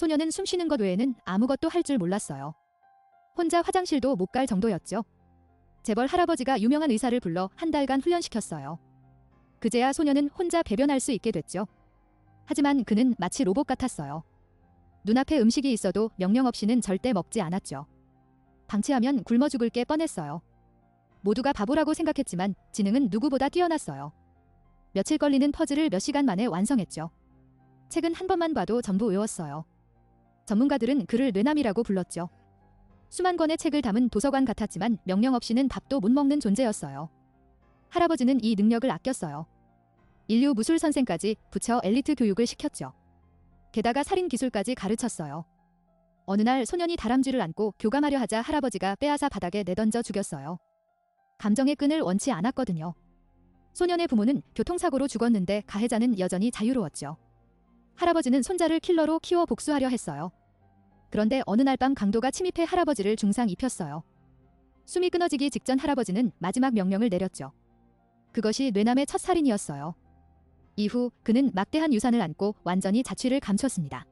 소녀는 숨 쉬는 것 외에는 아무것도 할 줄 몰랐어요. 혼자 화장실도 못 갈 정도였죠. 재벌 할아버지가 유명한 의사를 불러 한 달간 훈련시켰어요. 그제야 소녀는 혼자 배변할 수 있게 됐죠. 하지만 그는 마치 로봇 같았어요. 눈앞에 음식이 있어도 명령 없이는 절대 먹지 않았죠. 방치하면 굶어 죽을 게 뻔했어요. 모두가 바보라고 생각했지만 지능은 누구보다 뛰어났어요. 며칠 걸리는 퍼즐을 몇 시간 만에 완성했죠. 책은 한 번만 봐도 전부 외웠어요. 전문가들은 그를 뇌남이라고 불렀죠. 수만 권의 책을 담은 도서관 같았지만 명령 없이는 밥도 못 먹는 존재였어요. 할아버지는 이 능력을 아꼈어요. 인류 무술 선생까지 붙여 엘리트 교육을 시켰죠. 게다가 살인 기술까지 가르쳤어요. 어느 날 소년이 다람쥐를 안고 교감하려 하자 할아버지가 빼앗아 바닥에 내던져 죽였어요. 감정의 끈을 원치 않았거든요. 소년의 부모는 교통사고로 죽었는데 가해자는 여전히 자유로웠죠. 할아버지는 손자를 킬러로 키워 복수하려 했어요. 그런데 어느 날 밤 강도가 침입해 할아버지를 중상 입혔어요. 숨이 끊어지기 직전 할아버지는 마지막 명령을 내렸죠. 그것이 뇌남의 첫 살인이었어요. 이후 그는 막대한 유산을 안고 완전히 자취를 감췄습니다.